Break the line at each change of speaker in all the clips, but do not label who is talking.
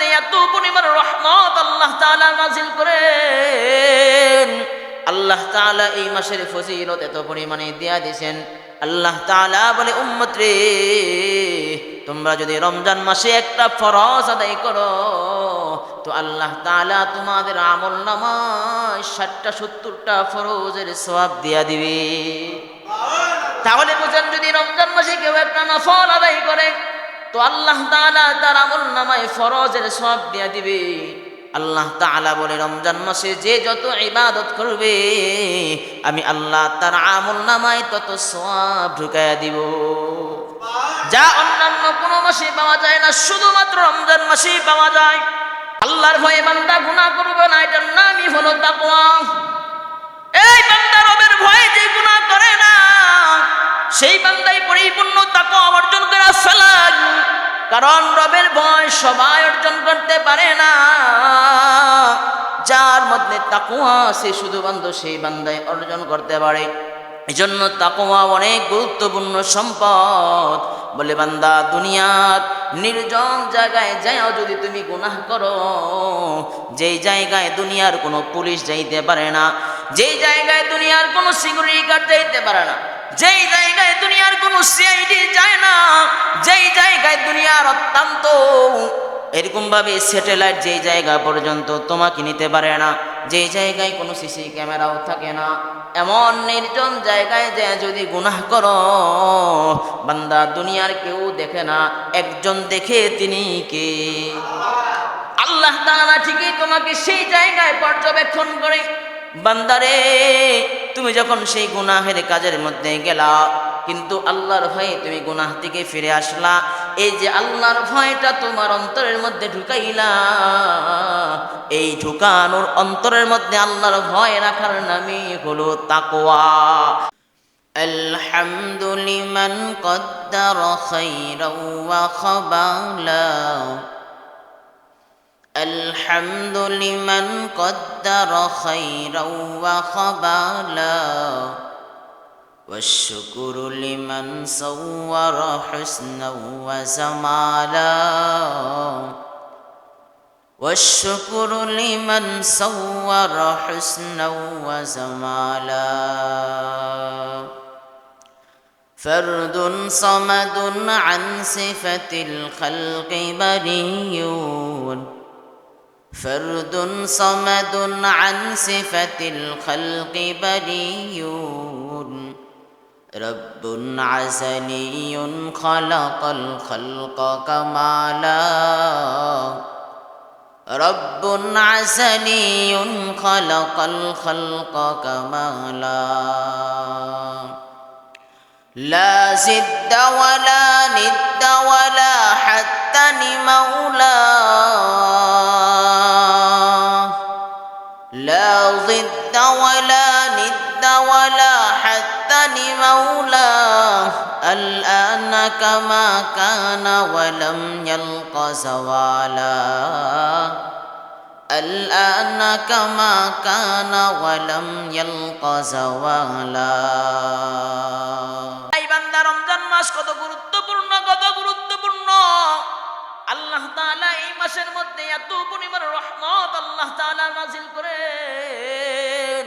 মধ্যে এত পরিমাণ রহমত আল্লাহ তাআলা নাজিল করেন। আল্লাহ তাআলা এই মাসের ফজিলত এত পরিমাণে দিয়া দিয়েছেন। আল্লাহ তাআলা বলে উম্মত রে তোমরা যদি রমজান মাসে একটা ফরজ আদায় করো তো আল্লাহ তাআলা তোমাদের আমল নামায় ষাটটা সত্তরটা ফরজের সওয়াব দিয়া দিবে। তাহলে বুঝেন যদি রমজান মাসে কেউ একটা নফল আদায় করে তো আল্লাহ তার আমল নামায় ফরজের সব দিয়া দিবে। আল্লাহ তাআলা বলে, রমজান মাসে যে যত ইবাদত করবে, আমি আল্লাহ তার আমল নামায় তত সব ঢুকাইয়া দিব। যা অন্যান্য কোনো মাসে পাওয়া যায় না, শুধুমাত্র রমজান মাসেই পাওয়া যায়। আল্লাহর ভয়ে বান্দা গুনাহ করবে না, এটার নামই হলো তাকওয়া। এই বান্দা রবের ভয়ে যে গুনাহ করে না সেই বান্দাই পরিপূর্ণ তাকে অর্জন করে ফেলান কারণ রবের ভয় সবাই অর্জন করতে পারে না। যার মধ্যে তাকুয়া সে শুধু বান্ধ সেই বান্দায় অর্জন করতে পারে। এই জন্য তাকুয়া অনেক গুরুত্বপূর্ণ সম্পদ। বলে, বান্দা, দুনিয়ার নির্জন জায়গায় যাও যদি তুমি গুনাহ করো। যেই জায়গায় দুনিয়ার কোনো পুলিশ যাইতে পারে না, যেই জায়গায় দুনিয়ার কোনো সিকিউরিটি গার্ড যাইতে পারে না যেই জায়গায় দুনিয়ার কোনো সিআইডি যায় না, যেই জায়গায় দুনিয়ার অত্যন্ত এরকম ভাবে স্যাটেলাইট যেই জায়গা পর্যন্ত তোমাকে নিতে পারে না, যেই জায়গায় কোনো সিসি ক্যামেরাও থাকে না, এমন নির্জন জায়গায় যে যদি গুনাহ করো, বান্দা দুনিয়ার কেউ দেখে না, একজন দেখে তিনি কে? আল্লাহ তাআলা ঠিকই তোমাকে সেই জায়গায় পর্যবেক্ষণ করে বান্দারে তুমি যখন সেই গুনাহের কাজের মধ্যে গেলা কিন্তু আল্লাহর ভয়ে তুমি গুনাহ থেকে ফিরে আসলা এই যে আল্লাহর ভয়টা তোমার অন্তরের মধ্যে ঢুকাইলা এই ঢুকানোর অন্তরের মধ্যে আল্লাহর ভয় রাখার নামই হলো তাকওয়া الحمد لمن قدر خيرا وخبالا الحمد لمن قدر خيرا وخبالا والشكر لمن صور حسنا وزمالا والشكر لمن صور حسنا وزمالا فرد صمد عن صفة الخلق بريون فرد صمد عن صفة الخلق بريون رب عزلي خلق الخلق كمالا. رب عزلي خلق الخلق كمالا. لا زد ولا ند كما كان ولم يلق زوالا الآن كما كان ولم يلق زوالا এই বান্দা রমজান মাস কত গুরুত্বপূর্ণ কত গুরুত্বপূর্ণ আল্লাহ তাআলা এই মাসের মধ্যে এত পরিমাণ রহমত আল্লাহ তাআলা নাজিল করেন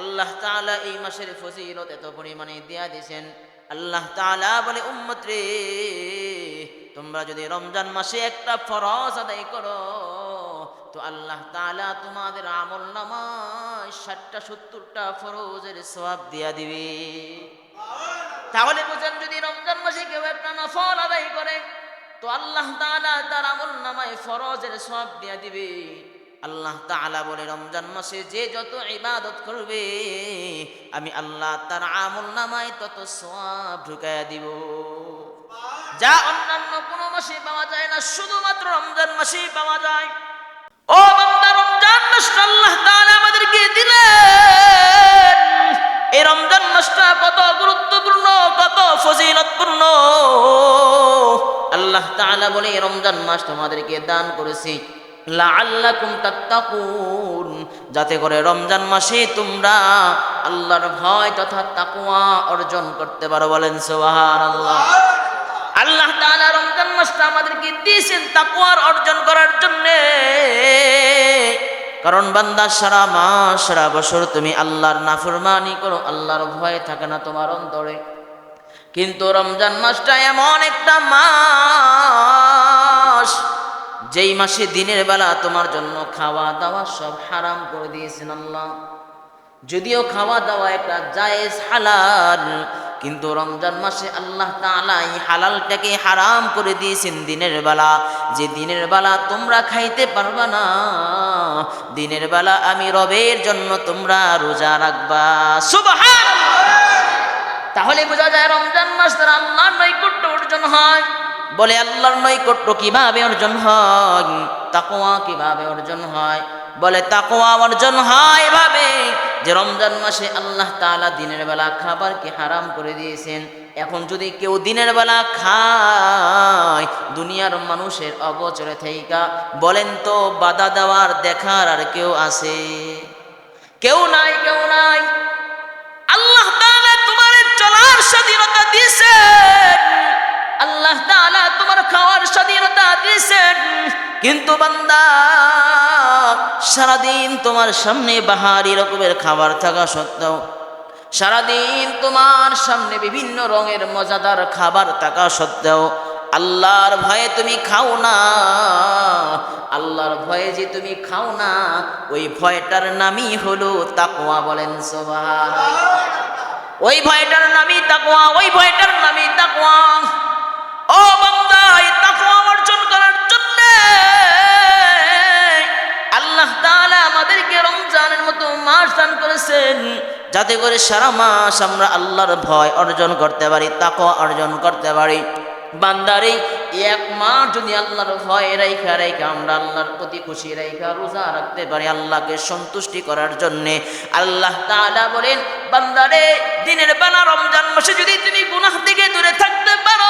আল্লাহ তাআলা এই মাসের ফজিলত এত পরিমাণে দিয়া দিয়েছেন আল্লাহ তালা বলে, উম্মত রে, তোমরা যদি রমজান মাসে একটা ফরজ আদায় করো, তো আল্লাহ তালা তোমাদের আমল নামায় ষাটটা, সত্তরটা ফরজের সওয়াব দিয়া দিবে। তাহলে বুঝেন, যদি রমজান মাসে কেউ একটা নফল আদায় করে, তো আল্লাহ তালা তার আমল নামায় ফরজের সব দিয়া দিবে। আল্লাহ তাআলা বলে রমজান মাসে যে যত ইবাদত করবে আমি আল্লাহ তার আমল নামায় তত সব ঢুকাইয়া দিব। যা অন্যান্য কোনো মাসে পাওয়া যায় না শুধুমাত্র রমজান মাসেই পাওয়া যায়। ও বান্দা রমজান মাসটা আল্লাহ তাআলা আমাদেরকে দিলেন। এই রমজান মাসটা কত গুরুত্বপূর্ণ কত ফজিলতপূর্ণ। আল্লাহ তাআলা বলে রমজান মাস তোমাদেরকে দান করেছি। লাআল্লাকুম তাত্তাকুন, যাতে করে রমজান মাসে তোমরা আল্লাহর ভয় তথা তাকওয়া অর্জন করতে পারো বলেন সুবহানাল্লাহ। আল্লাহ তাআলা রমজান মাসটা আমাদেরকে দিয়েছেন তাকওয়ার অর্জন করার জন্যে। কারণ বান্দা, সারা মাস, সারা বছর তুমি আল্লাহর নাফরমানি করো, আল্লাহর ভয় থাকে না তোমার অন্তরে। কিন্তু রমজান মাসটা এমন একটা মাস যেই মাসে দিনের বেলা তোমার জন্য খাওয়া দাওয়া সব হারাম করে দিয়েছেন আল্লাহ। যদিও খাওয়া দাওয়া একটা জায়েজ হালাল, কিন্তু রমজান মাসে আল্লাহ তাআলা এই হালালটাকে হারাম করে দিয়েছেন দিনের বেলা। যে দিনের বেলা তোমরা খাইতে পারবা না, দিনের বেলা আমি রবের জন্য তোমরা রোজা রাখবা। সুবহান তাহলে বোঝা যায় রমজান মাস দ্বারা আল্লাহর নৈকট্য অর্জন হয়। বলে, আল্লাহর নৈকট্য কীভাবে অর্জন হয়? তাকোয়া কীভাবে অর্জন হয়? বলে তাকোয়া অর্জন হয় এভাবে যে রমজান মাসে আল্লাহ তালা দিনের বেলা খাবারকে হারাম করে দিয়েছেন। এখন যদি কেউ দিনের বেলা খায়, দুনিয়ার মানুষের অগোচরে থেইকা। বলেন তো, বাধা দেওয়ার দেখার আর কেউ আছে? কেউ নাই কেউ নাই। আল্লাহ তোমার চলার স্বাধীনতা দিয়েছেন। আল্লাহ তাআলা তোমার খাওয়ার স্বাধীনতা দিয়েছেন। কিন্তু বান্দা, সারাদিন তোমার সামনে বাহারি রকমের খাবার থাকা সত্ত্বেও, সারাদিন তোমার সামনে বিভিন্ন রঙের মজাদার খাবার থাকা সত্ত্বেও, আল্লাহর ভয়ে তুমি খাও না। আল্লাহর ভয়ে যে তুমি খাও না, ওই ভয়টার নামই হলো তাকওয়া বলেন সোভান ওই ভয়টার নামই তাকওয়া, ওই ভয়টার নামই তাকওয়া। রমজানের মতো মাস দান করেছেন। যাতে করে সারা মাস আমরা আল্লাহর ভয় অর্জন করতে পারি, তাকওয়া অর্জন করতে পারি। বান্দারে, এক মাস যদি আল্লাহর ভয় রেখা রেখা আমরা আল্লাহর প্রতি খুশি রেখা রোজা রাখতে পারি আল্লাহকে সন্তুষ্টি করার জন্যে। আল্লাহ তাআলা বলেন, বান্দারে, দিনের বেলা রমজান মাসে যদি তুমি গুনাহ থেকে দূরে থাকতে পারো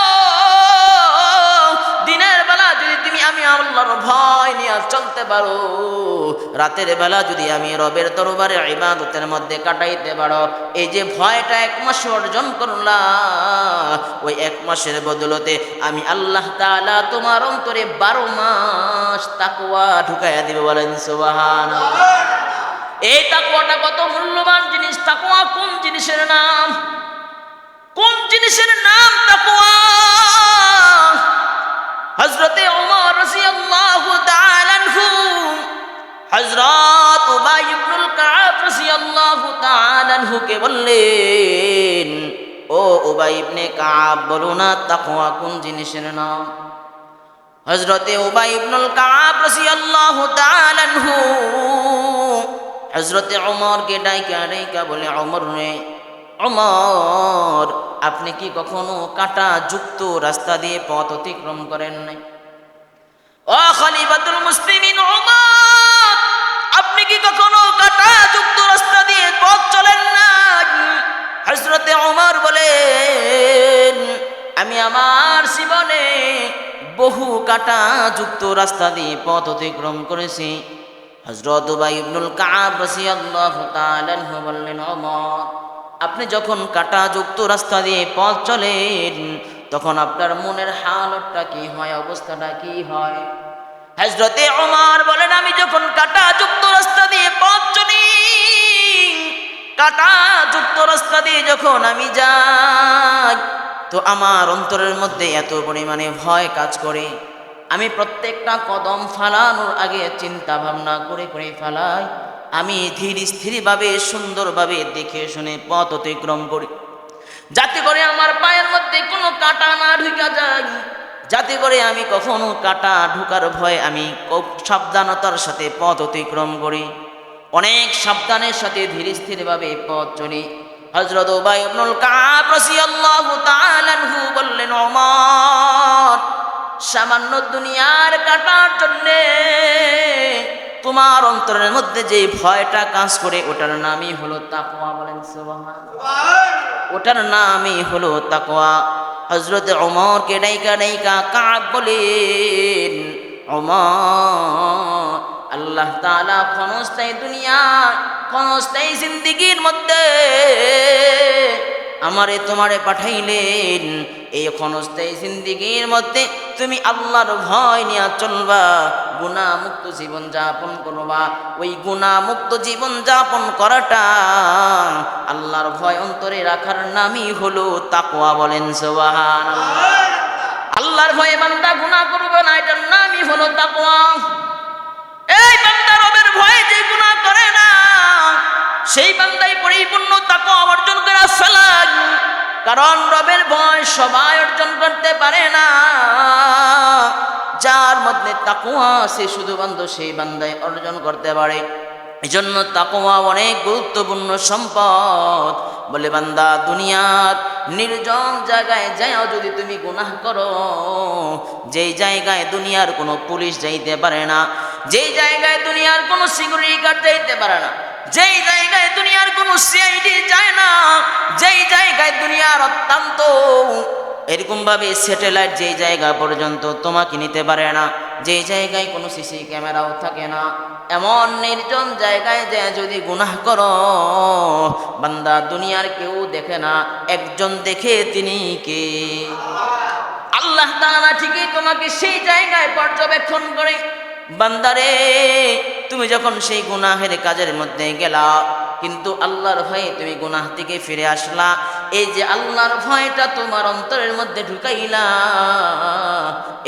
আমি আল্লাহর ভয় নিয়ে চলতে পারো। রাতের বেলা যদি আমি রবের দরবারে ইবাদতের মধ্যে কাটাইতে পারো, এই যে ভয়টা এক মাস অর্জন করলা ওই এক মাসের বদলতে আমি আল্লাহ তাআলা তোমার অন্তরে বারো মাস তাকওয়া ঢুকাইয়া দিবে বলেন সুবহান এই তাকওয়াটা কত মূল্যবান জিনিস, তাকওয়া কোন জিনিসের নাম? কোন জিনিসের নাম তাকওয়া? হজরতে ওমর কে বললেন, ও উবাই ইবনে কাব বলো না তাকওয়া কোন জিনিসের নাম? হযরতে উবাই ইবনুল কাব রাদিয়াল্লাহু তাআলা আনহু, হযরতে ওমর কে ডাইকা ডাইকা বলে ওমর রে ওমর আপনি কি কখনো কাটা যুক্ত রাস্তা দিয়ে পথ অতিক্রম করেন নাই? ও খলিফাতুল মুসলিমিন ওমর আপনি কি কখনো কাটা যুক্ত রাস্তা দিয়ে পথ চলেন না হজরতে ওমর বলেন, আমি আমার জীবনে বহু কাটা যুক্ত রাস্তা দিয়ে পথ অতিক্রম করেছি। হজরত উবাই ইবনুল কাব রাদিয়াল্লাহু তাআলা বললেন ওমর আপনি যখন কাটা যুক্ত রাস্তা দিয়ে পথ চলেন, তখন আপনার মনের হালতটা কি হয়, অবস্থাটা কি হয়? হজরতে ওমর বলেন, আমি যখন কাটা যুক্ত রাস্তা দিয়ে পথ চলি কাটা যুক্ত রাস্তা দিয়ে যখন আমি যাই, তো আমার অন্তরের মধ্যে এত পরিমাণে ভয় কাজ করে। আমি প্রত্যেকটা কদম ফালানোর আগে চিন্তা ভাবনা করে করে ফেলাই। আমি ধীর স্থিরভাবে, সুন্দরভাবে দেখে শুনে পথ অতিক্রম করি। যাতে করে আমার পায়ের মধ্যে কোনো কাটা না ঢুকা যায়। যাতে করে আমি কখনো কাটা ঢুকার ভয় আমি সাবধানতার সাথে পথ অতিক্রম করি। অনেক সাবধানের সাথে ধীর স্থিরভাবে পথ চলি। হজরত বললেন সামান্য দুনিয়ার কাটার জন্যে তোমার অন্তরের মধ্যে যে ভয়টা কাজ করে, ওটার নামই হলো তাকওয়া বলেন ওটার নামই হলো তাকওয়া। হজরত ওমরকে ডাইকা ডাইকা কাব বলেন, ওমর, আল্লাহ তাআলা ক্ষণস্থায়ী দুনিয়া ক্ষণস্থায়ী জিন্দিগির মধ্যে আমারে তোমারে পাঠাইলেন। এই ক্ষণস্থায়ী জিন্দিগির মধ্যে তুমি আল্লাহর ভয় নিয়ে চলবা গুণামুক্ত জীবন যাপন করবা। ওই গুণামুক্ত জীবন যাপন করাটা আল্লাহর ভয় অন্তরে রাখার নামই হলো তাকওয়া বলেন সোবাহান আল্লাহর ভয়ে বান্দা গুনাহ করবে না, এটার নামই হলো তাকওয়া। এই বান্দা রবের ভয়ে যে গুনাহ করে না, সেই বান্দাই পরিপূর্ণ তাকওয়া অর্জন করে ফেলান কারণ রবের ভয় সবাই অর্জন করতে পারে না। যার মধ্যে তাকুয়া সে শুধু বান্ধ সেই বান্দায় অর্জন করতে পারে। এজন্য তাকওয়া অনেক গুরুত্বপূর্ণ সম্পদ। বলে, বান্দা, দুনিয়ার নির্জন জায়গায় যাও যদি তুমি গুনাহ করো, যেই জায়গায় দুনিয়ার কোনো পুলিশ যাইতে পারে না, যেই জায়গায় দুনিয়ার কোনো সিকিউরিটি গার্ড যাইতে পারে না, যেই জায়গায় দুনিয়ার কোনো সিআইডি যায় না, যেই জায়গায় দুনিয়ার অত্যন্ত এরকম ভাবে স্যাটেলাইট যেই জায়গা পর্যন্ত তোমাকে নিতে পারে না, যেই জায়গায় কোনো সিসি ক্যামেরাও থাকে না, এমন নির্জন জায়গায় যে যদি গুনাহ করো, বান্দা দুনিয়ার কেউ দেখে না, একজন দেখে তিনি কে? আল্লাহ তাআলা ঠিকই তোমাকে সেই জায়গায় পর্যবেক্ষণ করে, বান্দারে তুমি যখন সেই গুনাহের কাজের মধ্যে গেলা, কিন্তু আল্লাহর ভয়ে তুমি গুনাহ থেকে ফিরে আসলা, এই যে আল্লাহর ভয়টা তোমার অন্তরের মধ্যে ঢুকাইলা,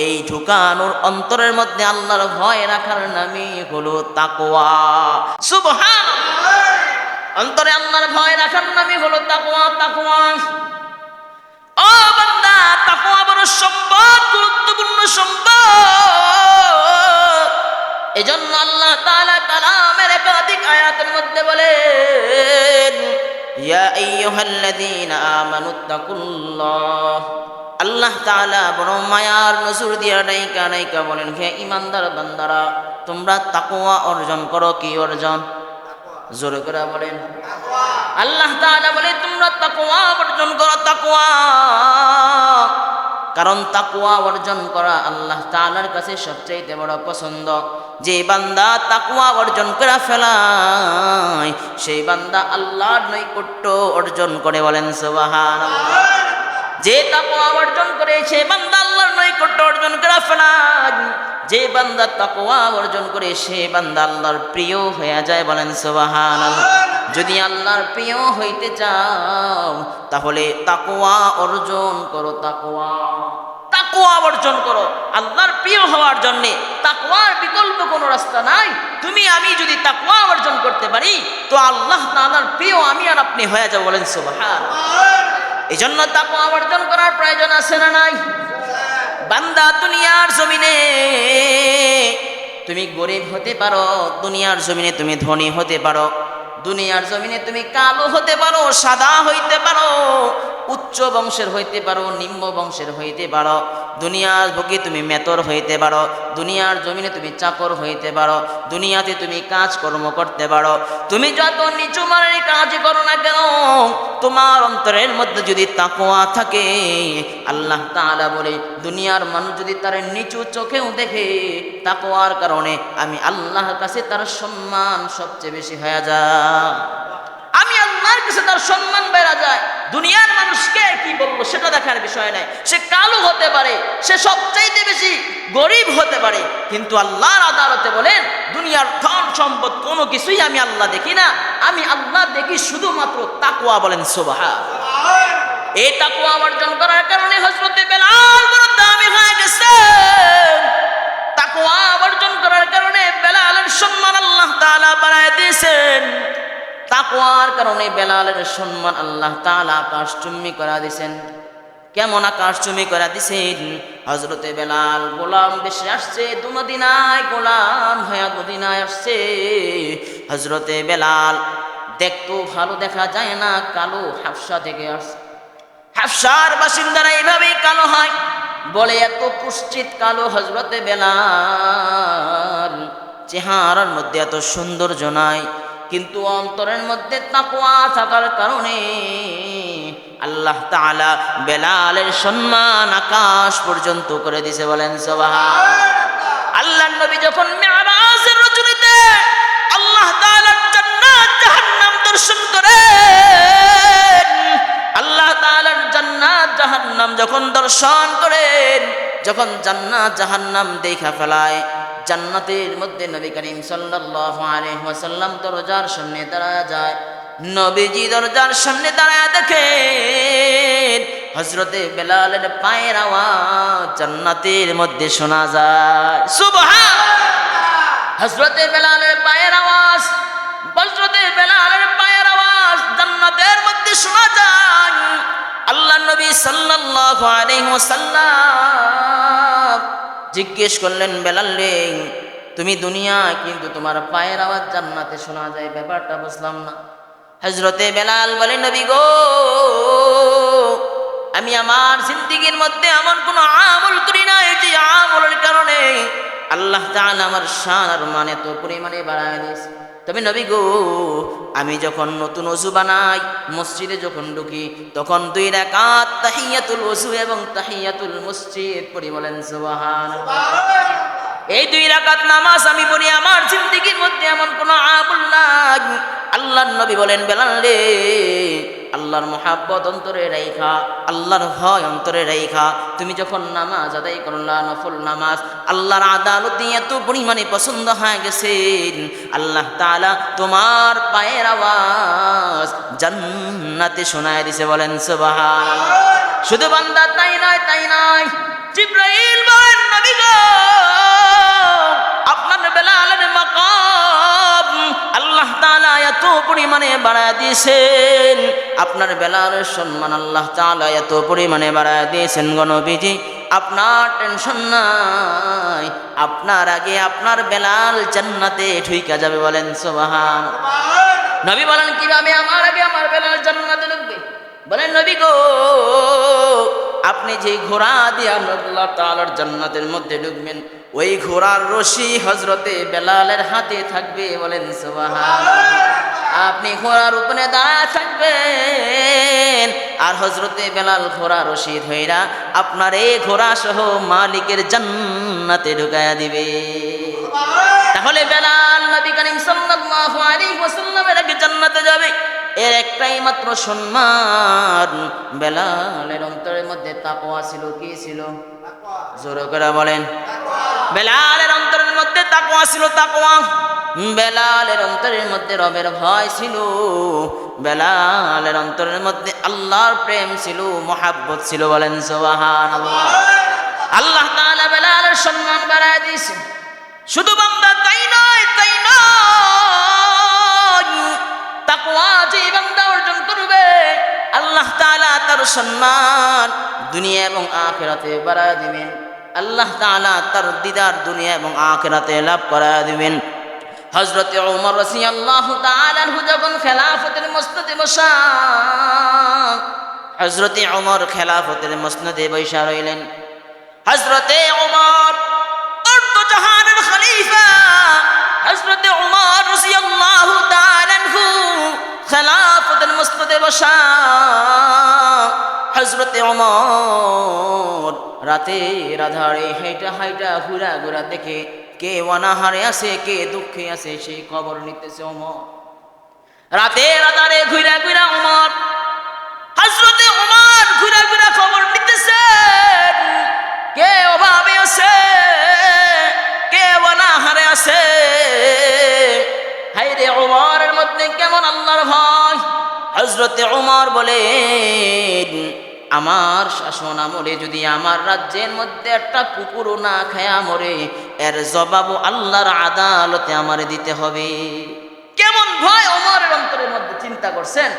এই ঢুকানোর অন্তরের মধ্যে আল্লাহর ভয় রাখার নামই হলো তাকোয়া সুবহান অন্তরে আল্লাহর ভয় রাখার নামই হলো তাকোয়া তাকোয়া ও বান্দা, তাকওয়া বড় সম্পদ, গুরুত্বপূর্ণ সম্পদ। এজন্য আল্লাহ তাআলা কালামের একাধিক আয়াতের মধ্যে বলেন, ইয়া আইয়ুহাল্লাযীনা আমানুত্তাকুল্লাহ আল্লাহ তাআলা বড় মায়ার নজর দিয়া নাইকা নাইকা বলেন, হে ইমানদার বান্দারা, তোমরা তাকওয়া অর্জন করো, কি অর্জন? জোরে করে বলেন, আল্লাহ তাআলা বলে, তোমরা তাকওয়া অর্জন করো, তাকওয়া। কারণ তাকওয়া অর্জন করা আল্লাহ তাআলার কাছে সবচেয়ে বড় পছন্দ। যে বান্দা তাকুয়া অর্জন করে ফেলায়, সেই বান্দা আল্লাহর নৈকট্য অর্জন করে বলেন, সুবহানাল্লাহ। যে তাকওয়া অর্জন করে, সে বান্দা আল্লাহর নৈকট্য অর্জন করে ফেলায়। যে বান্দা তাকওয়া অর্জন করে, সে বান্দা আল্লাহর প্রিয় হয়ে যায় বলেন, সুবহানাল্লাহ। যদি আল্লাহর প্রিয় হইতে চাও, তাহলে তাকুয়া অর্জন করো, তাকওয়া। তাকওয়া অর্জন করো। আল্লাহর প্রিয় হওয়ার জন্য তাকওয়ার বিকল্প কোনো রাস্তা নাই। তুমি, আমি যদি তাকওয়া অর্জন করতে পারি, তো আল্লাহ তাআলার প্রিয় আমি আর আপনি হয়ে যাব বলেন সুবহান। এই জন্য তাকওয়া অর্জন করার প্রয়োজন আছে না নাই? বান্দা দুনিয়ার জমিনে, তুমি গরিব হতে পারো, দুনিয়ার জমিনে তুমি ধনী হতে পারো, দুনিয়ার জমিনে তুমি কালো হতে পারো, সাদা হইতে পারো উচ্চ বংশের হইতে পারো, নিম্ন বংশের হইতে পারো। দুনিয়ার বুকে তুমি মেতর হইতে পারো, দুনিয়ার জমিনে তুমি চাকর হইতে পারো, দুনিয়াতে তুমি কাজকর্ম করতে পারো। তুমি যত নিচু মানের কাজ করো না কেন, তোমার অন্তরের মধ্যে যদি তাকোয়া থাকে, আল্লাহ তাআলা বলে, দুনিয়ার মানুষ যদি তার নিচু চোখেও দেখে তাকোয়ার কারণে আমি আল্লাহর কাছে তার সম্মান সবচেয়ে বেশি হয়ে যায়। আমি আল্লাহর কাছে তার সম্মান বেড়া যায়। দুনিয়ার মানুষকে কি বলব সেটা দেখার বিষয় নাই। সে কালো হতে পারে, সে সবচাইতে বেশি গরিব হতে পারে। কিন্তু আল্লাহর আদালতে বলেন, দুনিয়ার ধন সম্পদ কোনো কিছুই আমি আল্লাহ দেখি না। আমি আল্লাহ দেখি শুধুমাত্র তাকুয়া বলেন সোবাহা এই তাকুয়া অর্জন করার কারণে হজরতে বেলাল দামি হয়ে গেছে। তাকুয়া অর্জন করার কারণে বেলালের সম্মান আল্লাহ তাআলা বাড়ায় দিয়েছেন। তাকওয়ার কারণে বেলালের সম্মান আল্লাহ তাআলা আকাশ চুম্মি করা দিয়েছেন কেমন আকাশ চুম্মি করা দিছেন? হজরতে বেলাল গোলাম দেশে আসছে, দুমদিনায় গোলাম হয়া দুদিনায় আসছে। হজরতে বেলাল দেখতো ভালো দেখা যায় না, কালো হাফসা থেকে আসছে। হাফসার বাসিন্দারা এইভাবেই কালো হয়, বলে এত কুষ্ঠিত কালো হজরতে বেলাল। চেহারার মধ্যে এত সৌন্দর্য নাই। কিন্তু অন্তরের মধ্যে তাকওয়া থাকার কারণে আল্লাহ তাআলা বেলালের সম্মান আকাশ পর্যন্ত করে দিছে বলেন সুবহান আল্লাহ নবী যখন মেরাজের রজনীতে আল্লাহ তাআলার জান্নাত জাহান্নাম দর্শন করেন, আল্লাহ জাহান্নাম যখন দর্শন করেন, যখন জান্নাত জাহান্নাম দেখা ফেলায় জান্নাতের মধ্যে নবী করিম সাল্লাল্লাহু আলাইহি ওয়াসাল্লাম দরজার সামনে দাঁড়ায় যায়। নবীজি দরজার সামনে দাঁড়ায় দেখেন হজরতে বেলালের পায়ের আওয়াজ জান্নাতের মধ্যে শোনা যায়। সুবহান হজরতে বেলালের পায়ের আওয়াজ হজরতে বেলালের পায়ের আওয়াজ জান্নাতের মধ্যে শোনা যায়। আল্লাহ নবী সাল্লাল্লাহু আলাইহি ওয়াসাল্লাম জিজ্ঞেস করলেন, বেলাল রে, তুমি দুনিয়া কিন্তু তোমার পায়ের আওয়াজ জান্নাতে শোনা যায়, ব্যাপারটা বুঝলাম না। হজরতে বেলাল বলে, নবী গো, আমি আমার জিন্দিগির মধ্যে আমার কোনো আমল করি না যে আমলের কারণে আল্লাহ আমার শান আর মানে তো পরিমাণে বাড়ায় দিয়েছে। তবে নবী গো, আমি যখন নতুন অসু বানাই, মসজিদে যখন ঢুকি, তখন দুই রাকাত তাহিয়াতুল অসু এবং তাহিয়াতুল মসজিদ পড়ি বলেন সুবাহান এই দুই রাকাত নামাজ আমি পড়ি, আমার জিন্দিগির মধ্যে এমন কোনো আমল নাই। আল্লাহ নবী বলেন, বেলাল রে আল্লাহর মোহাব্বত অন্তরে রেখা আল্লাহর ভয় অন্তরে রেখা তুমি যখন নামাজ আদায় করলা, নফল নামাজ, আল্লাহর আদালত এত পরিমাণে পছন্দ হয়ে গেছেন। আল্লাহ তাআলা তোমার পায়ের আওয়াজ জান্নাতে শোনায় দিছে, বলেন সুবহান শুধু বান্দা তাই নয় তাই নয়, জিব্রাইল বলেন, নবী আপনার বেলালের মাকাম আল্লাহ তাআলা এত পরিমাণে বাড়ায় দিয়েছেন। আপনার বেলার সম্মান আল্লাহ তাআলা এত পরিমাণে বাড়ায় দিয়েছেন গণবিজি আপনার টেনশন নাই। আপনার আগে আপনার বেলাল জান্নাতে ঠুইকা যাবে বলেন, সুবহান। নবী বলেন, কীভাবে আমার আগে আমার বেলাল জান্নাতে ঢুকবে? বলেন, নবী গো, আপনি যে ঘোড়া দিয়ে আল্লাহ তালার জান্নাতের মধ্যে ঢুকবেন ওই ঘোড়ার রশি হজরতে বেলালের হাতে থাকবে, বলেন আপনি ঘোড়ার উপরে দাঁড়া থাকবেন, আর হজরতে বেলাল ঘোড়া রশি ধইরা আপনার এই ঘোড়া সহ মালিকের জান্নাতে ঢুকায়া দিবে। তাহলে বেলাল নবী করিম সাল্লাল্লাহু আগে জান্নাতে যাবে। এর একটাই মাত্র সম্মান, বেলালের অন্তরের মধ্যে তাকওয়া ছিল, কি ছিল? জোরে করে বলেন। বেলালের অন্তরের মধ্যে তাকওয়া ছিল তাকওয়া। বেলালের অন্তরের মধ্যে রবের ভয় ছিল। বেলালের অন্তরের মধ্যে আল্লাহর প্রেম ছিল, মহাব্বত ছিল বলেন সুবহানাল্লাহ। আল্লাহ তাআলা বেলালের সম্মান বাড়ায় দিয়েছে। শুধু বান্দা তাই নয় তাই নয়, তাকওয়া যে বান্দা অর্জন করবে, আল্লাহ তাআলা তার সম্মান দুনিয়া এবং আখিরাতে বাড়ায় দিবেন। আল্লাহ তাআলা তার দিদার দুনিয়া এবং আখিরাতে লাভ করায় দিবেন। হজরতে ওমর রসি আল্লাহ যখন খেলাফতের মসনদে বসা হজরতে ওমর খেলাফতের মসনদে বৈশা রইলেন। হজরতে ওমর জাহানের খলিফা হজরতে ওমর তাআলা আনহু খেলাফতের মসনদে বসা। হজরতে ওমর। রাতে রাধারে হাইটা হাইটা ঘুরা ঘুরা দেখে কে অনাহারে আছে, কে দুঃখে আছে, সেই খবর নিতেছে ওমর। রাতে রাধারে ঘুরা ঘুরা ওমর। হজরতে ওমর ঘুরা ঘুরা খবর নিতেছে। কে অভাবে আছে, কে অনাহারে আছে। হাইরে ওমরের মধ্যে কেমন আল্লাহর ভয়। হজরতে ওমর বলেন, আমার শাসন আমলে যদি আমার রাজ্যের মধ্যে একটা কুকুরও না খায়া মরে, এর জবাবও আল্লাহর আদালতে আমার দিতে হবে। কেমন ভয় ওমরের অন্তরের মধ্যে চিন্তা করছেন?